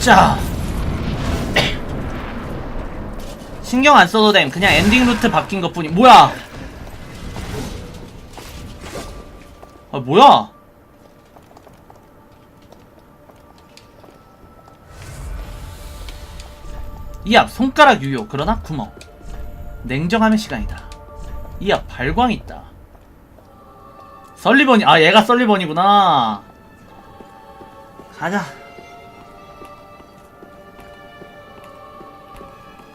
자. 신경 안 써도 됨. 그냥 엔딩 루트 바뀐 것 뿐이 뭐야? 아 뭐야? 이 앞 손가락 유효. 그러나 구멍. 냉정함의 시간이다. 이 앞 발광 있다. 설리번이 아 얘가 설리번이구나. 가자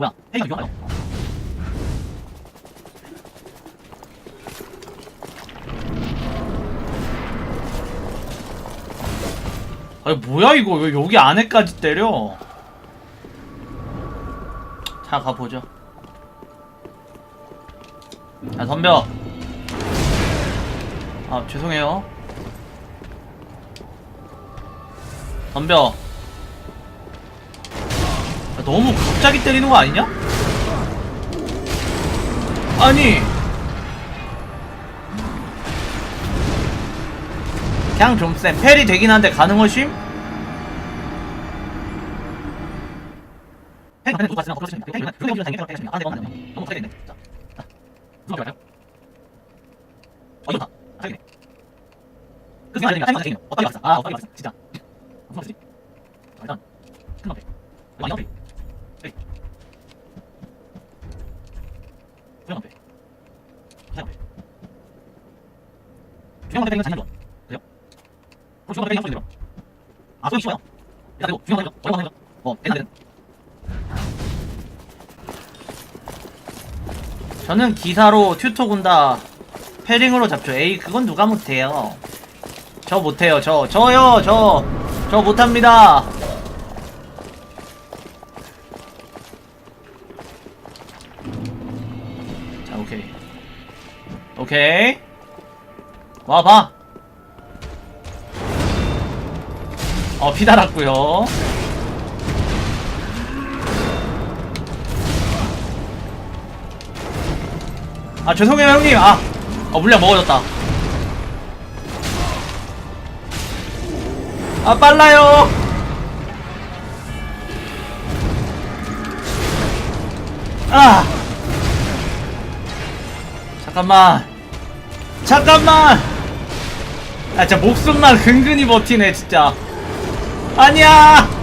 뭐야 헤이가 유용하죠 아니 뭐야 이거? 왜 여기 안에까지 때려? 자 가보죠. 자 덤벼. 아 죄송해요. 덤벼. 야, 너무 갑자기 때리는 거 아니냐? 아니 그냥 좀센 펠이 되긴 한데 가능하심? 아? 어, 그? 아, 어떻게 봤어? 진짜. 무슨 말이지? 자, 일단 큰놈 펠. 이거 아니야, 펠. 펠. 조용한 펠. 조용한 펠. 조용한 펠이면 장난 좋아. 그래요? 그럼 중요한 거 들어. 아, 소리 쉬워요. 일단 그리고 중요한 거 어려운 거 어, 되는 되는. 저는 기사로 튜토 군다 패링으로 잡죠. 에이, 그건 누가 못해요. 저 못해요. 저, 저요, 저, 저 못합니다. 자, 오케이. 오케이. 와봐. 어, 피 달았고요. 아, 죄송해요, 형님. 아, 어, 물량 먹어졌다. 아, 빨라요. 아. 잠깐만. 잠깐만. 아, 진짜 목숨만 근근히 버티네, 진짜. 아니야!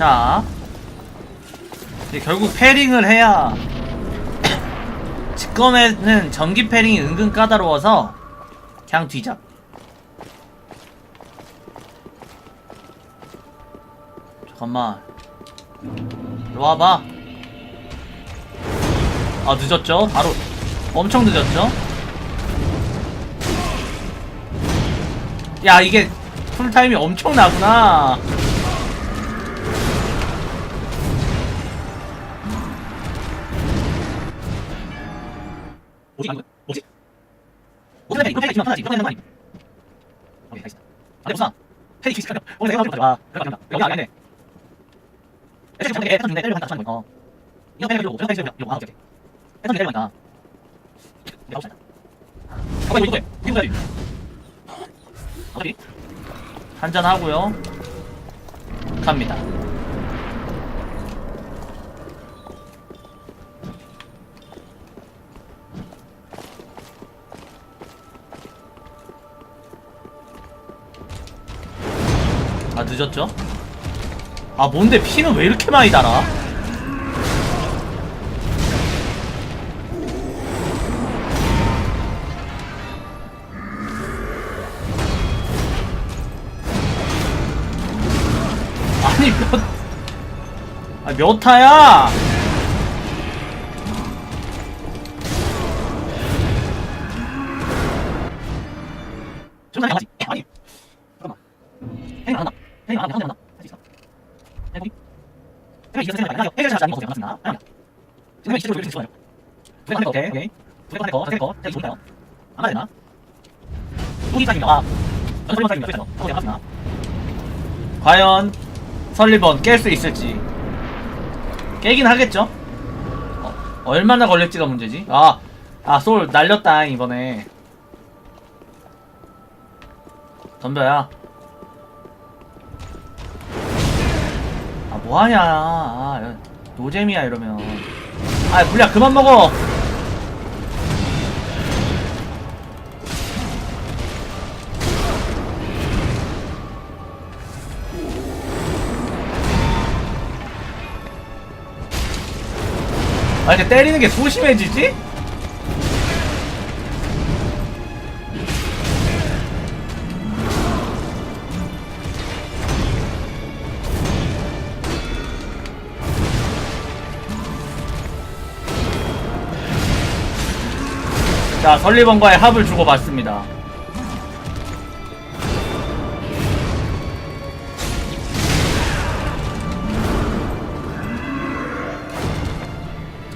자, 이제 결국 패링을 해야 직검에는 전기 패링이 은근 까다로워서 그냥 뒤잡. 잠깐만. 이리 와봐. 아 늦었죠? 바로 엄청 늦었죠? 야 이게 쿨타임이 엄청 나구나. 뭐지? 페이, 이거 페이가 기면 편하지. 이거 하는 거 아니? 오케이, 알겠습니다. 아, 네, 보사. 페이 기시카요. 오늘 내가 가지고 와. 그래, 그래. 여기 아니네. 애들 지금 애들 중에 때리려 한다 하는 거. 이거 가지고, 이거 페이 가지고, 이거 아, 오케이. 애들 중에 때리려 한다. 내가 없잖아. 아, 이거 이거 돼. 이거 돼야지. 어차피 한잔 하고요. 갑니다. 아 늦었죠? 아 뭔데 피는 왜 이렇게 많이 달아? 아니 몇... 아 몇 타야? 정말 강아지 있어요. 반갑습니다. 과연 설리번 깰 수 있을지. 깨긴 하겠죠? 어, 얼마나 걸릴지가 문제지? 아, 아아솔 날렸다 이번에. 덤벼야 뭐하냐. 아 노잼이야 이러면. 아 물약 그만 먹어! 아 이렇게 때리는 게 소심해지지? 자 설리번과의 합을 주고받습니다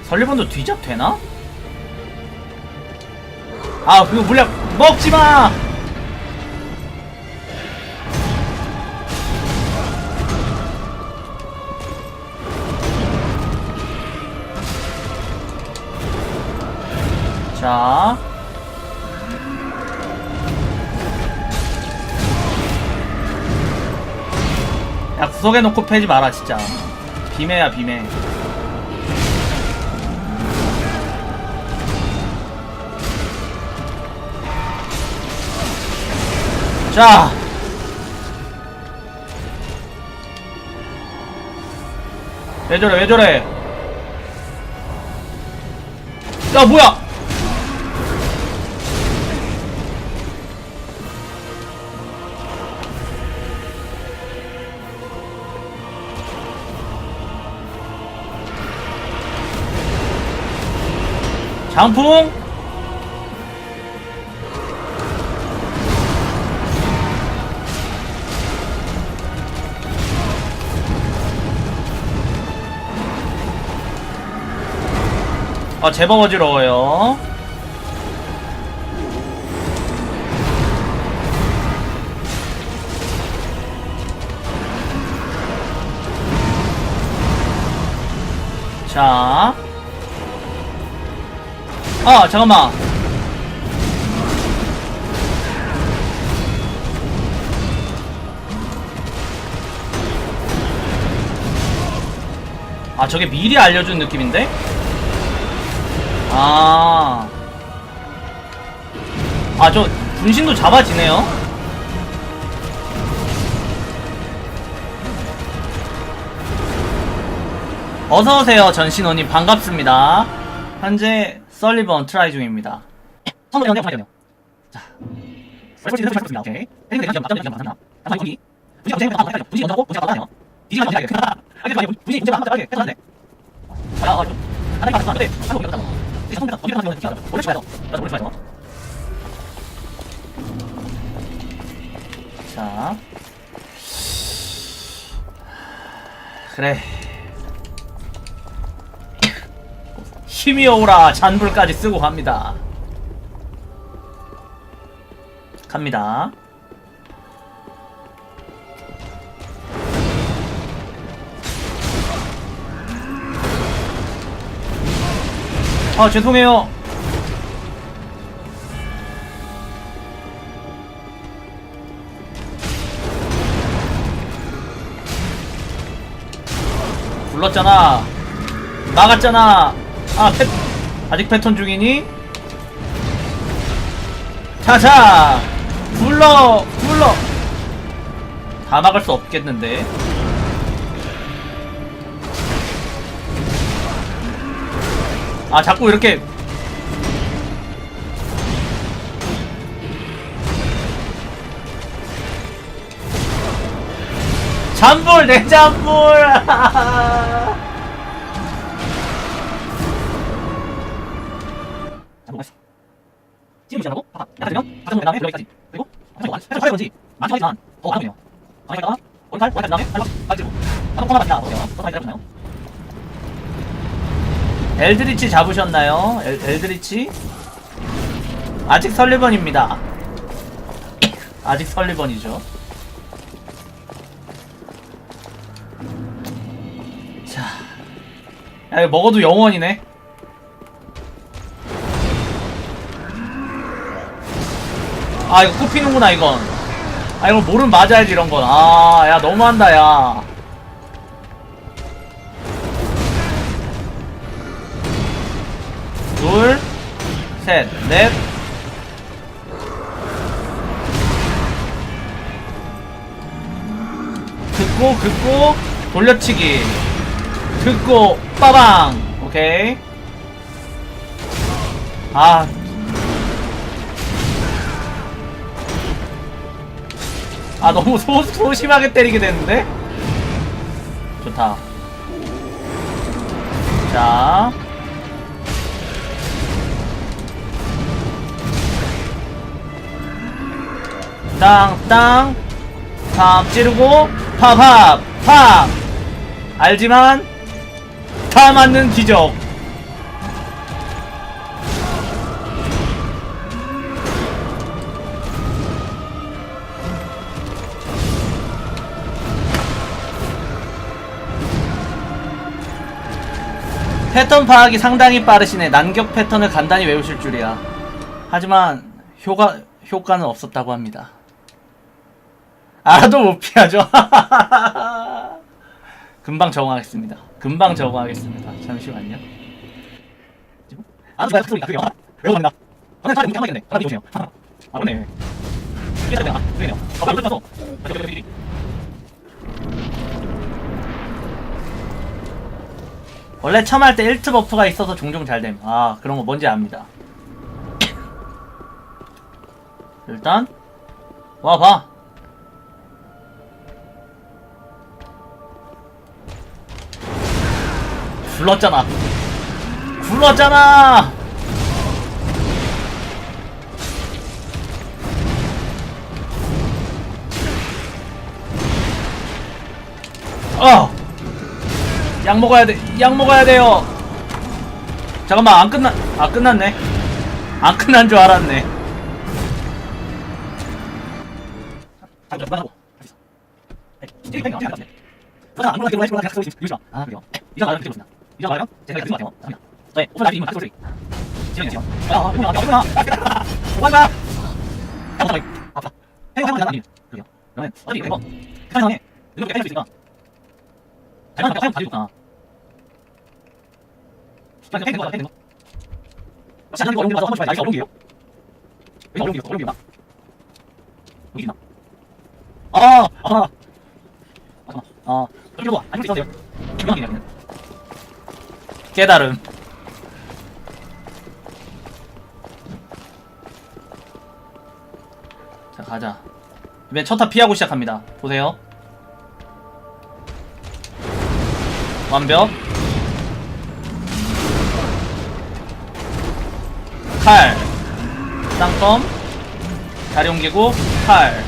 설리번도 뒤잡 되나? 아 그거 물약 먹지 마! 자 야 구석에 놓고 패지 마라 진짜 비매야 비매 자. 왜 저래, 왜 저래? 야, 뭐야? 장풍? 아 제법 어지러워요 자. 아, 잠깐만. 아, 저게 미리 알려준 느낌인데? 아. 아, 저, 분신도 잡아지네요? 어서오세요, 전신호님. 반갑습니다. 현재, 썰리번 트라이 중입니다. 선물이 연대 보내요. 자. 오케이. 먼저고? 아니. 자, 아, 원래 좋아요. 원래 좋아요. 자. 그래. 힘이 오라 잔불까지 쓰고 갑니다. 갑니다. 아 죄송해요. 불렀잖아. 막았잖아. 아, 패, 아직 패턴 중이니? 자자! 불러! 불러! 다 막을 수 없겠는데. 아, 자꾸 이렇게. 잠불, 내 잠불! 지금 무시하고 파파 약간 들면 다음에 여기까지 그리고 박정우 완 해서 건지 많이 하지만 더 많아 보이네요 많이 하다가 오른팔 오른팔 그 다음에 팔박 빠지고 한번 코너 어때요? 더 많이 때려보나요? 엘드리치 잡으셨나요? 엘, 엘드리치? 아직 설리번입니다. 아직 설리번이죠. 자, 야 이거 먹어도 영원이네. 아 이거 꼽히는구나 이건. 아 이거 모르면 맞아야지 이런 건. 아 야 너무한다 야. 둘, 셋, 넷. 긋고, 긋고, 돌려치기. 긋고, 빠방. 오케이. 아. 아, 너무 소, 소심하게 때리게 됐는데? 좋다. 자. 땅땅 팝 찌르고 팝팝 팝 알지만 다 맞는 기적 패턴 파악이 상당히 빠르시네 난격 패턴을 간단히 외우실 줄이야 하지만 효과 효과는 없었다고 합니다. 알아도 못 피하죠. 금방 적응하겠습니다. 금방 적응하겠습니다. 잠시만요. 아. 소리가 그게요. 외워갑니다. 오늘 차라리 문제 겠네 하나 보세요. 아, 그러네. 이게 잘 되나? 그러네요. 아, 바로 뜯어서. 여기, 여기, 여기. 원래 처음 할 때 1트 버프가 있어서 종종 잘 됨. 아, 그런 거 뭔지 압니다. 일단 와 봐. 굴렀잖아. 굴렀잖아. 어. 약 먹어야 돼. 약 먹어야 돼요. 잠깐만 안 끝나. 아 끝났네. 안 끝난 줄 알았네. 아, 좀 그만하고. 할수 있어. 네, 이게 pen 이 어떻게 알았지? 그러나 안 몰라도 몰라도 계속 소리 유지마. 아, 그래요. 네, 있는 소리. 지원이 지원. 야, 아, 이거 뭐야? 뭐 하는 거야? 야, 뭐야? 아파. pen 사용 아니. 그래요. 그러면 어차피 이거 그 상황에 이렇게 펜수 있으니까 잘만 사용 가지고 있구나. 그냥 펜된 거야, 펜된 거. 혹시 안 하는 거 어려운 게 맞아? 한번 줘야 돼. 어려운 게요? 여기 어려운 게 있어, 어려운 게 있나? 여기 있나? 아, 아, 아, 잠깐, 아, 이렇게 봐, 아니 돼요. 유명이네, 그냥. 깨달음. 자 가자. 이번엔 첫타 피하고 시작합니다. 보세요. 완벽. 칼. 쌍검. 다리 옮기고 칼.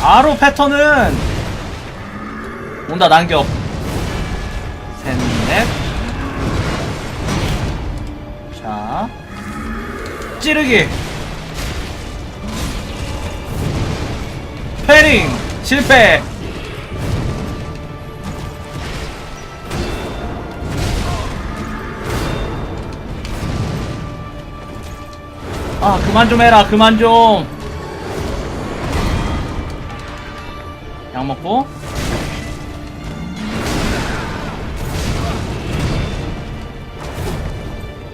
바로 패턴은 온다 난격. 셋, 넷. 자. 찌르기. 패링. 실패. 아, 그만 좀 해라. 그만 좀. 약 먹고.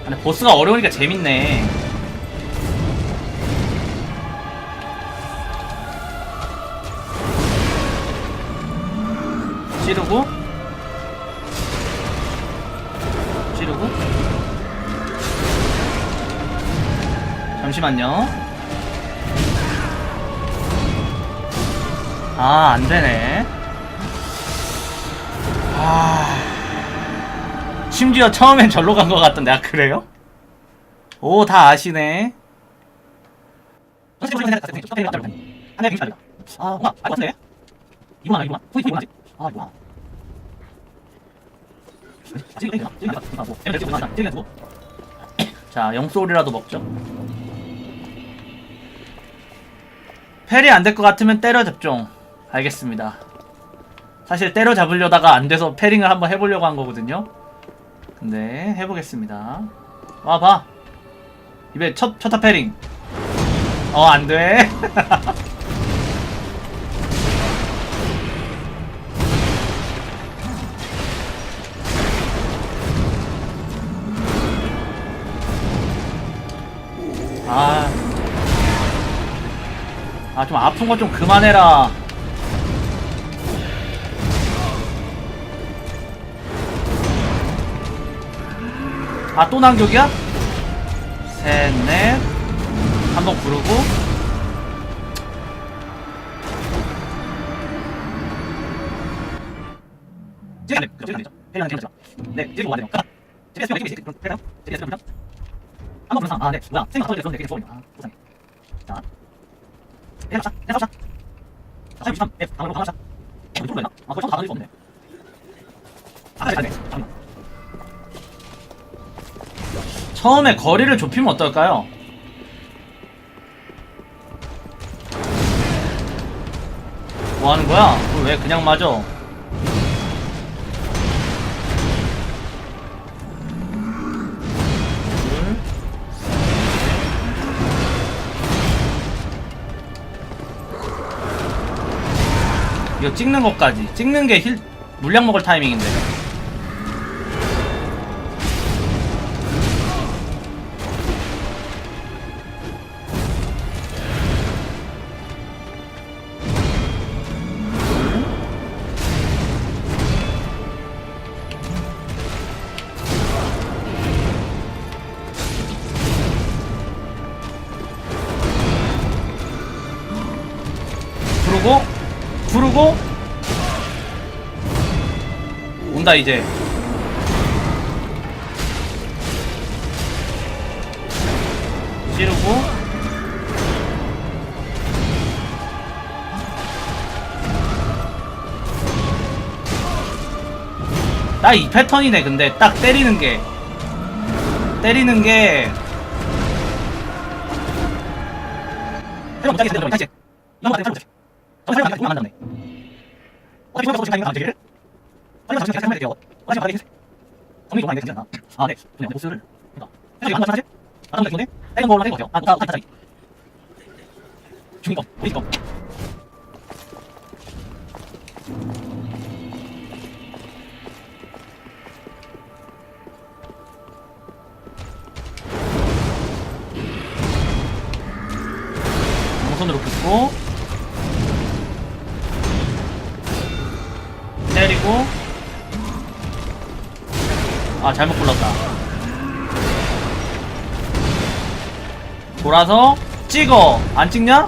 근데 보스가 어려우니까 재밌네. 찌르고 잠시만요. 아, 안 되네. 아. 심지어 처음엔 절로 간 것 같던데, 아, 그래요? 오, 다 아시네. 자, 영소리라도 먹죠. 펠이 안될 것 같으면 때려잡종. 알겠습니다. 사실 때려 잡으려다가 안 돼서 패링을 한번 해보려고 한 거거든요. 근데 해보겠습니다. 와봐. 입에 첫, 첫타 패링. 어, 안 돼. 아, 좀 아픈 거 좀 그만해라. 아, 또 난격이야? 셋, 넷. 한번 되죠? 네, 먹어야 돼요. 찌개 찌개 찌개 찌개 그럼 해요? 찌개 찌개 그럼 한번 부르상. 아, 네. 뭐야? 생각 그런데 그게 소리야. 아, 부상해. 자. 해 잡자. 해 잡자. 자, 33. 네, 방으로 방으로 잡자. 이거 좀 되나? 아, 거의 처음 다 던질 수 없는데. 잠깐만. 처음에 거리를 좁히면 어떨까요? 뭐 하는 거야? 왜 그냥 맞아? 이거 찍는 것까지. 찍는 게 힐, 물량 먹을 타이밍인데. 부르고 부르고 온다 이제. 찌르고. 나 이 패턴이네 근데. 딱 때리는 게. 때리는 게. 이런 거 같아, 못하겠어. 저는 사람 안 한다네. 어차피 저거 지금 안 되기를? 빨리 가서 지금 할게요. 어차피 바닥에 정리 좀 많이 되지 않나? 아, 네. 그냥 보스를. 그러니까. 이거 안 하지? 아, 너무 좋네. 때린 걸로 할것 같아요. 아, 나, 중인 거, 보이지 거. 양손으로 긋고 잘못 굴렀다. 돌아서 찍어. 안 찍냐?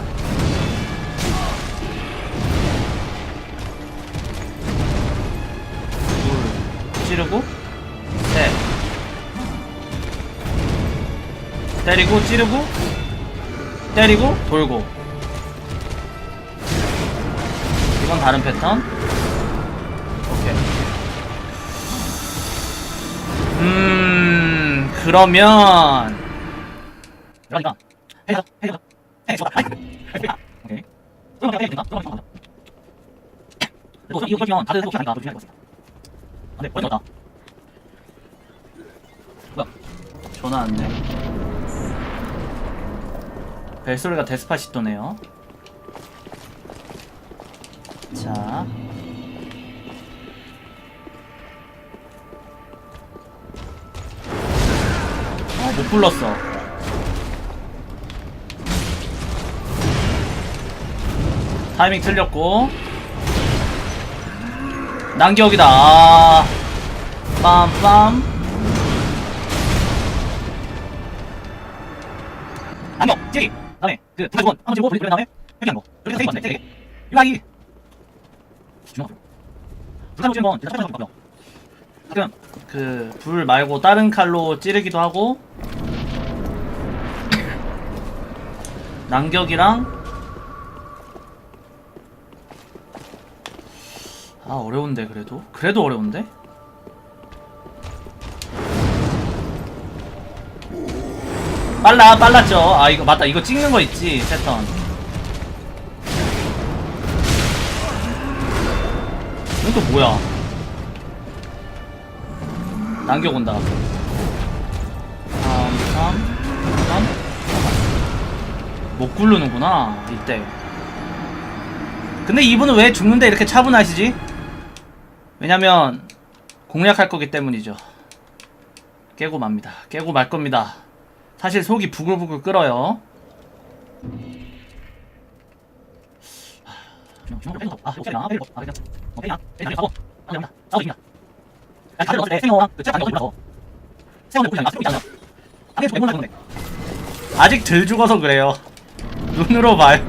둘 찌르고 셋. 때리고 찌르고 때리고 돌고. 이건 다른 패턴 음 그러면 그러니까. 해서, 해서, 해서. 오케이. 그리고 이거 걸면 다들 또 피하니까 또 조심해야 될것 같습니다. 아, 네, 벌써 왔다. 뭐야? 전화 왔네 벨소리가 데스파시토네요 자 불렀어. 타이밍 틀렸고. 난기역이다. 아. 빰빰. 안녕, 찌리. 다음에 그 두번 한번 찍고 돌리는 다음에 회귀한 거. 이렇게 세개 맞네, 세 개. 유아이. 중앙. 불타고 치는 건 일단 찾아서 바꿔요. 가끔 그, 불 말고 다른 칼로 찌르기도 하고. 난격이랑 아 어려운데 그래도? 그래도 어려운데? 빨라 빨랐죠. 아 이거 맞다. 이거 찍는 거 있지 패턴. 이건 또 뭐야? 난격 온다 못 굴르는구나 이때. 근데 이분은 왜 죽는데 이렇게 차분하시지? 왜냐면 공략할 거기 때문이죠. 깨고 맙니다. 깨고 말 겁니다. 사실 속이 부글부글 끓어요. 아직 덜 죽어서 그래요 눈으로 봐요.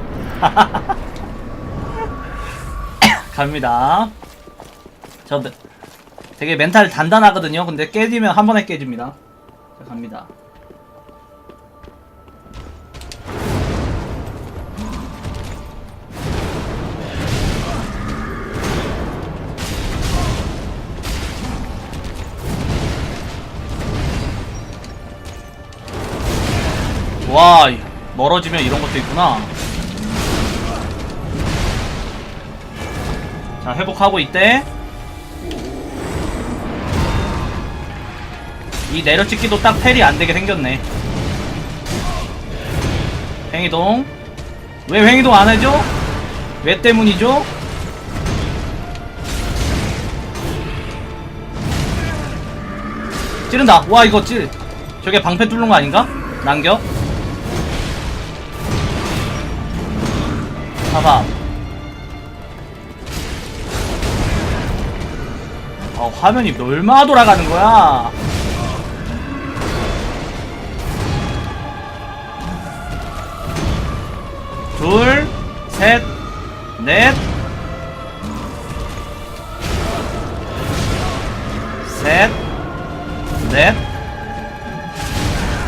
갑니다. 저 매- 되게 멘탈 단단하거든요. 근데 깨지면 한 번에 깨집니다. 자 갑니다. 와 멀어지면 이런 것도 있구나 자 회복하고 있대 이 내려찍기도 딱 펠이 안되게 생겼네 횡이동 왜 횡이동 안해줘? 왜 때문이죠? 찌른다 와 이거 찌 저게 방패 뚫는 거 아닌가? 남겨 봐봐. 어, 화면이 얼마나 돌아가는 거야? 둘, 셋, 넷, 셋, 넷.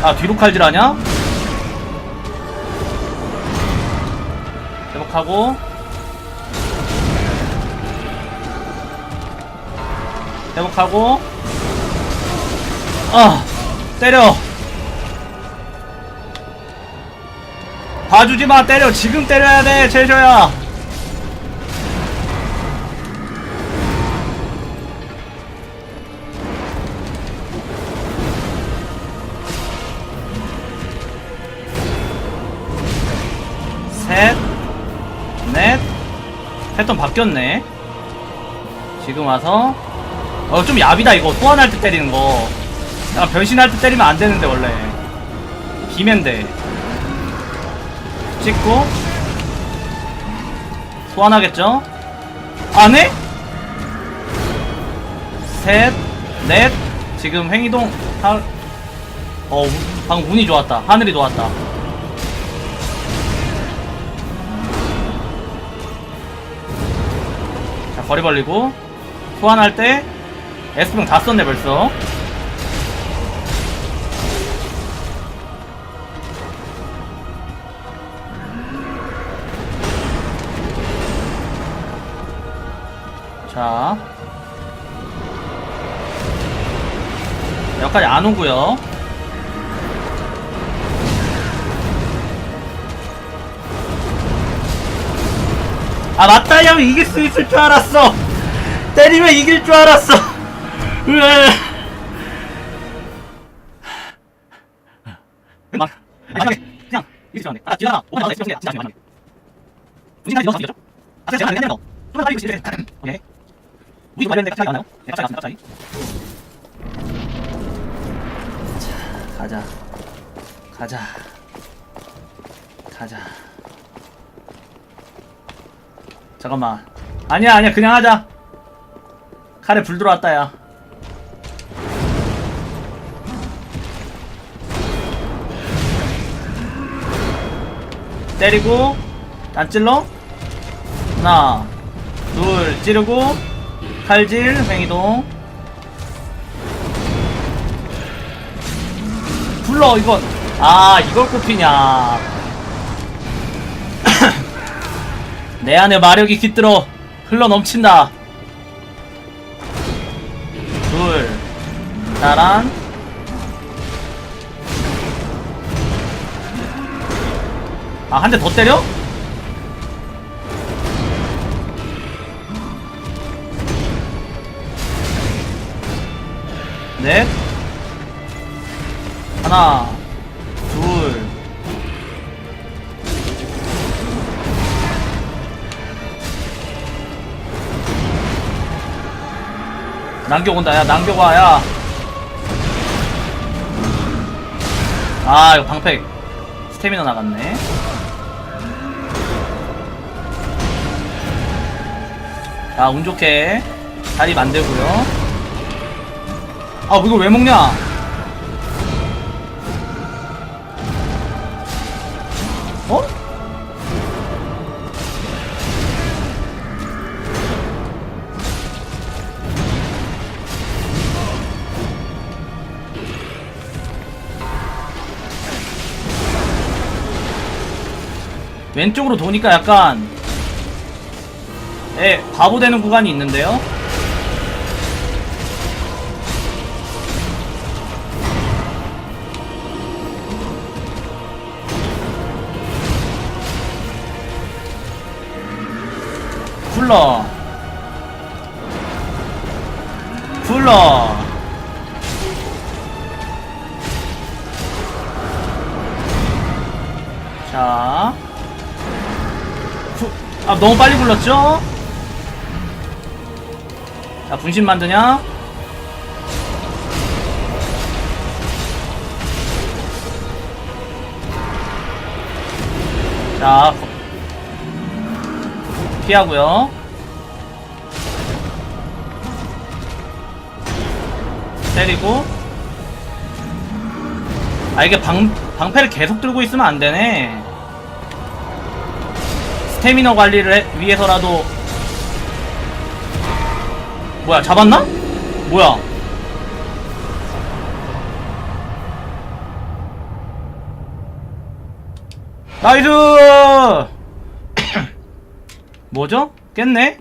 아, 뒤로 칼질하냐? 회복하고. 회복하고. 아 때려. 봐주지마 때려. 지금 때려야 돼 제조야 패턴 바뀌었네. 지금 와서 어 좀 야비다 이거. 소환할 때 때리는 거. 약간 변신할 때 때리면 안 되는데 원래. 비맨데 찍고. 소환하겠죠? 안 해? 셋 넷. 지금 횡이동 하... 어 방금 운이 좋았다. 하늘이 좋았다 거리 벌리고 소환할 때 에스병 다 썼네 벌써. 자. 여기까지 안 오고요 아 맞다 형 이길 수 있을 줄 알았어 때리면 이길 줄 알았어 으아. 막 그냥. 아, 지나가. 오늘 진짜 넣어서? 아, 제가 빨리. 오케이. 우리 갑자기? 네, 갑자기 갑자기. 가자 가자 가자 잠깐만. 아니야 아니야. 그냥 하자. 칼에 불 들어왔다 야. 때리고 안 찔러? 하나 둘 찌르고 칼질 횡이동. 불러 이건 아 이걸 꼽히냐 내 안에 마력이 깃들어 흘러 넘친다. 둘, 따란. 아, 한 대 더 때려? 넷. 하나, 남격 온다, 야, 남격 와, 야. 아, 이거 방패. 스태미나 나갔네. 자, 운 좋게 다리 만들고요. 아, 이걸 왜 먹냐? 왼쪽으로 도니까 약간 예, 바보 되는 구간이 있는데요. 쿨러 쿨러 아 너무 빨리 굴렀죠? 자 분신 만드냐? 자 거- 피하고요 때리고 아 이게 방, 방패를 계속 들고 있으면 안 되네 스태미너 관리를 해- 위해서라도 뭐야 잡았나? 뭐야 나이스 뭐죠? 깼네?